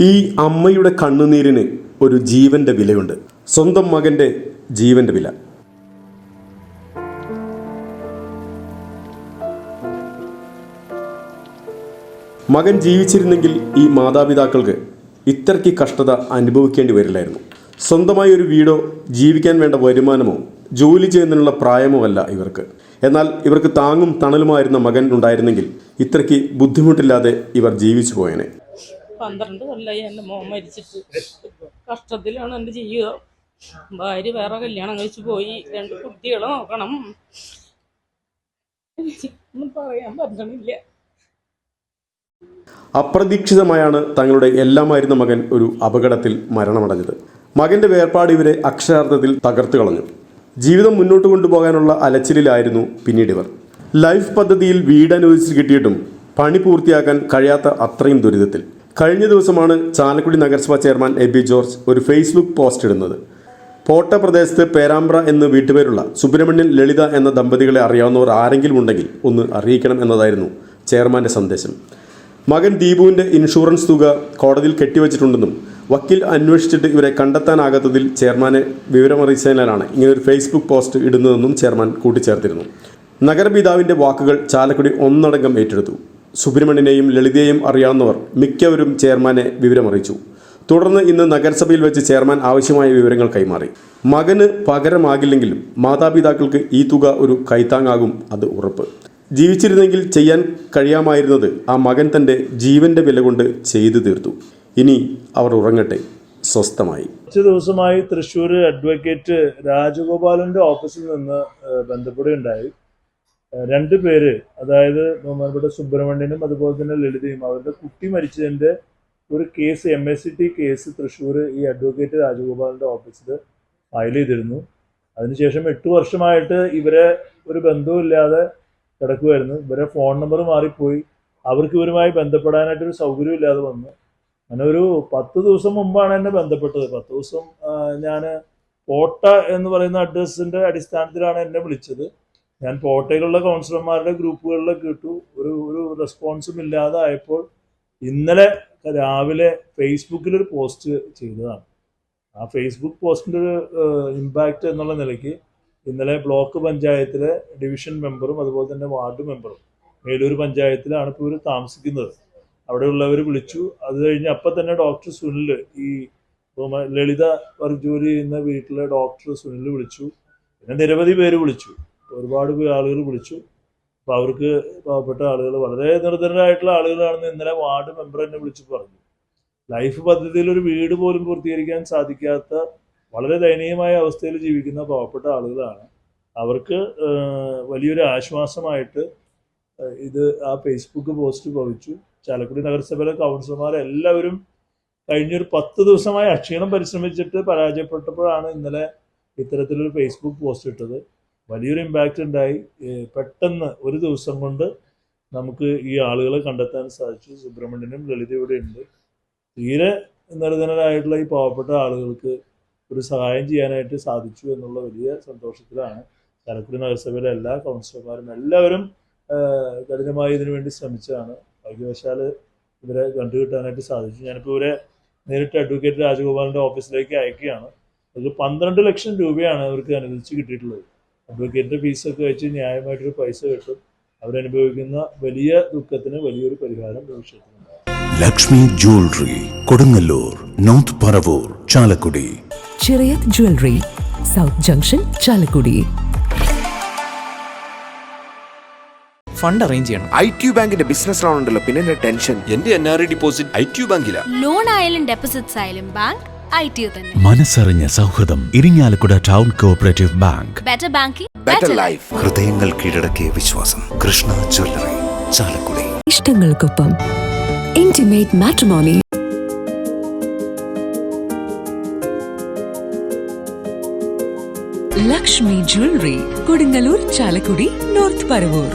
ഈ അമ്മയുടെ കണ്ണുനീരിന് ഒരു ജീവന്റെ വിലയുണ്ട്. സ്വന്തം മകന്റെ ജീവന്റെ വില. മകൻ ജീവിച്ചിരുന്നെങ്കിൽ ഈ മാതാപിതാക്കൾക്ക് ഇത്രയ്ക്ക് കഷ്ടത അനുഭവിക്കേണ്ടി വരില്ലായിരുന്നു. സ്വന്തമായ ഒരു വീടോ ജീവിക്കാൻ വേണ്ട വരുമാനമോ ജോലി ചെയ്യുന്നതിനുള്ള പ്രായമോ അല്ല ഇവർക്ക്. എന്നാൽ ഇവർക്ക് താങ്ങും തണലുമായിരുന്ന മകൻ ഉണ്ടായിരുന്നെങ്കിൽ ഇത്രയ്ക്ക് ബുദ്ധിമുട്ടില്ലാതെ ഇവർ ജീവിച്ചു പോയേനെ. പന്ത്രണ്ട് കൊല്ലമായി എന്റെ മോൻ മരിച്ചിട്ട്. കഷ്ടത്തിലാണ് എന്റെ ജീവിതം. ഭാര്യ വേറെ കല്യാണം കഴിച്ച് പോയി. രണ്ട് കുട്ടികളെ നോക്കണം. ഒന്നും പറയാൻ പറ്റണില്ല. അപ്രതീക്ഷിതമായാണ് തങ്ങളുടെ എല്ലാമായിരുന്ന മകൻ ഒരു അപകടത്തിൽ മരണമടഞ്ഞത്. മകന്റെ വേർപാട് ഇവരെ അക്ഷരാർത്ഥത്തിൽ തകർത്തു കളഞ്ഞു. ജീവിതം മുന്നോട്ട് കൊണ്ടുപോകാനുള്ള അലച്ചിലായിരുന്നു പിന്നീട് ഇവർ. ലൈഫ് പദ്ധതിയിൽ വീട് അനുവദിച്ച് കിട്ടിയിട്ടും പണി പൂർത്തിയാക്കാൻ കഴിയാത്ത അത്രയും ദുരിതത്തിൽ. കഴിഞ്ഞ ദിവസമാണ് ചാലക്കുടി നഗരസഭാ ചെയർമാൻ എ ബി ജോർജ് ഒരു ഫേസ്ബുക്ക് പോസ്റ്റ് ഇടുന്നത്. പോട്ട പ്രദേശത്ത് പേരാമ്പ്ര എന്ന് വീട്ടുപേരുള്ള സുബ്രഹ്മണ്യൻ ലളിത എന്ന ദമ്പതികളെ അറിയാവുന്നവർ ആരെങ്കിലും ഉണ്ടെങ്കിൽ ഒന്ന് അറിയിക്കണം എന്നതായിരുന്നു ചെയർമാന്റെ സന്ദേശം. മകൻ ദീപുവിന്റെ ഇൻഷുറൻസ് തുക കോടതിയിൽ കെട്ടിവച്ചിട്ടുണ്ടെന്നും വക്കീൽ അന്വേഷിച്ചിട്ട് ഇവരെ കണ്ടെത്താനാകാത്തതിൽ ചെയർമാനെ വിവരമറിയിച്ചതിനാലാണ് ഒരു ഫേസ്ബുക്ക് പോസ്റ്റ് ഇടുന്നതെന്നും ചെയർമാൻ കൂട്ടിച്ചേർത്തിരുന്നു. നഗരപിതാവിന്റെ വാക്കുകൾ ചാലക്കുടി ഒന്നടങ്കം ഏറ്റെടുത്തു. സുബ്രഹ്മണ്യനെയും ലളിതയെയും അറിയാവുന്നവർ മിക്കവരും ചെയർമാനെ വിവരമറിയിച്ചു. തുടർന്ന് ഇന്ന് നഗരസഭയിൽ വെച്ച് ചെയർമാൻ ആവശ്യമായ വിവരങ്ങൾ കൈമാറി. മകന് പകരമാകില്ലെങ്കിലും മാതാപിതാക്കൾക്ക് ഈ തുക ഒരു കൈത്താങ്ങാകും അത് ഉറപ്പ്. ജീവിച്ചിരുന്നെങ്കിൽ ചെയ്യാൻ കഴിയാമായിരുന്നത് ആ മകൻ തന്റെ ജീവന്റെ വില കൊണ്ട് ചെയ്തു തീർത്തു. ഇനി അവർ ഉറങ്ങട്ടെ. സ്വസ്ഥമായി. കുറച്ച് ദിവസമായി തൃശ്ശൂർ അഡ്വക്കേറ്റ് രാജഗോപാലന്റെ ഓഫീസിൽ നിന്ന് ബന്ധപ്പെടുകയുണ്ടായി. രണ്ട് പേര് അതായത് ബഹുമാനപ്പെട്ട സുബ്രഹ്മണ്യനും അതുപോലെ തന്നെ ലളിതയും അവരുടെ കുട്ടി മരിച്ചതിന്റെ ഒരു case M S C T case Thrissur ഈ അഡ്വക്കേറ്റ് രാജഗോപാലിന്റെ ഓഫീസിൽ ഫയൽ ചെയ്തിരുന്നു. അതിനുശേഷം എട്ട് വർഷമായിട്ട് ഇവരെ ഒരു ബന്ധവുമില്ലാതെ കിടക്കുമായിരുന്നു ഇവരെ ഫോൺ നമ്പർ മാറിപ്പോയി. അവർക്ക് ഇവരുമായി ബന്ധപ്പെടാനായിട്ടൊരു സൗകര്യം ഇല്ലാതെ വന്നു. അങ്ങനെ ഒരു പത്ത് ദിവസം മുമ്പാണ് എന്നെ ബന്ധപ്പെട്ടത്. പത്ത് ദിവസം ഞാൻ കോട്ട എന്ന് പറയുന്ന അഡ്രസ്സിന്റെ അടിസ്ഥാനത്തിലാണ് എന്നെ വിളിച്ചത്. ഞാൻ പോട്ടയിലുള്ള കൗൺസിലർമാരുടെ ഗ്രൂപ്പുകളിലൊക്കെ ഇട്ടു. ഒരു ഒരു റെസ്പോൺസും ഇല്ലാതെ ആയപ്പോൾ ഇന്നലെ രാവിലെ ഫേസ്ബുക്കിൽ ഒരു പോസ്റ്റ് ചെയ്തതാണ്. ആ ഫേസ്ബുക്ക് പോസ്റ്റിന്റെ ഒരു ഇമ്പാക്റ്റ് എന്നുള്ള നിലയ്ക്ക് ഇന്നലെ ബ്ലോക്ക് പഞ്ചായത്തിലെ ഡിവിഷൻ മെമ്പറും അതുപോലെ തന്നെ വാർഡ് മെമ്പറും മേലൂർ പഞ്ചായത്തിലാണ് ഇപ്പോൾ ഇവർ താമസിക്കുന്നത്. അവിടെയുള്ളവർ വിളിച്ചു. അത് കഴിഞ്ഞ് അപ്പം തന്നെ ഡോക്ടർ സുനിൽ ഈ ലളിത വർക്ക് ജോലി ചെയ്യുന്ന വീട്ടിലെ ഡോക്ടർ സുനിൽ വിളിച്ചു. പിന്നെ നിരവധി പേര് വിളിച്ചു. ഒരുപാട് ആളുകൾ വിളിച്ചു. അപ്പോൾ അവർക്ക് പാവപ്പെട്ട ആളുകൾ വളരെ നിർധനരായിട്ടുള്ള ആളുകളാണെന്ന് ഇന്നലെ വാർഡ് മെമ്പർ എന്നെ വിളിച്ചു പറഞ്ഞു. ലൈഫ് പദ്ധതിയിൽ ഒരു വീട് പോലും പൂർത്തീകരിക്കാൻ സാധിക്കാത്ത വളരെ ദയനീയമായ അവസ്ഥയിൽ ജീവിക്കുന്ന പാവപ്പെട്ട ആളുകളാണ്. അവർക്ക് വലിയൊരു ആശ്വാസമായിട്ട് ഇത് ആ ഫേസ്ബുക്ക് പോസ്റ്റ് ഭവിച്ചു ചാലക്കുടി നഗരസഭയിലെ കൗൺസിലർമാർ എല്ലാവരും കഴിഞ്ഞൊരു പത്ത് ദിവസമായി അക്ഷീണം പരിശ്രമിച്ചിട്ട് പരാജയപ്പെട്ടപ്പോഴാണ് ഇന്നലെ ഇത്തരത്തിലൊരു ഫേസ്ബുക്ക് പോസ്റ്റ് ഇട്ടത്. വലിയൊരു ഇമ്പാക്റ്റ് ഉണ്ടായി. പെട്ടെന്ന് ഒരു ദിവസം കൊണ്ട് നമുക്ക് ഈ ആളുകളെ കണ്ടെത്താൻ സാധിച്ചു. സുബ്രഹ്മണ്യനും ലളിതയുടെ ഉണ്ട്. തീരെ നിർധനരായിട്ടുള്ള ഈ പാവപ്പെട്ട ആളുകൾക്ക് ഒരു സഹായം ചെയ്യാനായിട്ട് സാധിച്ചു എന്നുള്ള വലിയ സന്തോഷത്തിലാണ് ചാലക്കുടി നഗരസഭയിലെ എല്ലാ കൗൺസിലർമാരും എല്ലാവരും കഠിനമായി ഇതിനു വേണ്ടി ശ്രമിച്ചതാണ്. ഭാഗ്യവശാൽ ഇവരെ കണ്ടുകിട്ടാനായിട്ട് സാധിച്ചു. ഞാനിപ്പോൾ ഇവരെ നേരിട്ട് അഡ്വക്കേറ്റ് രാജഗോപാലിന്റെ ഓഫീസിലേക്ക് അയക്കുകയാണ്. അത് പന്ത്രണ്ട് ലക്ഷം രൂപയാണ് അവർക്ക് അനുവദിച്ച് കിട്ടിയിട്ടുള്ളത്. അഡ്വക്കേറ്റിന്റെ ഫീസൊക്കെ വെച്ച് ന്യായമായിട്ടൊരു പൈസ കിട്ടും. അവരനുഭവിക്കുന്ന വലിയ ദുഃഖത്തിന് വലിയൊരു പരിഹാരം ഭവിഷ്യത്തിലുണ്ട് Lakshmi jewellery Kodungallur north Paravur Chalakudy. Chirayath jewellery south junction Chalakudy. Fund arrange ചെയ്യണം. ഐ ടി ബാങ്കിന്റെ ബിസിനസ് ലോൺ ഉണ്ടല്ലോ പിന്നെ എന്റെ ടെൻഷൻ? എന്റെ N R I deposit I T ബാങ്കിലാ. Loan ആയാലും ഡെപ്പോസിറ്റ്സ് ആയാലും ബാങ്ക് ഐ ടി തന്നെ. മനസ്സറിഞ്ഞ സൗഹൃദം Irinjalakuda town cooperative bank. Better banking better life ഹൃദയങ്ങൾ കീഴടക്കിയ വിശ്വാസം. Krishna jewellery Chalakudy. ഇഷ്ടങ്ങൾക്കൊപ്പം intimate matrimony Lakshmi jewellery Kodungallur Chalakudy north Paravur.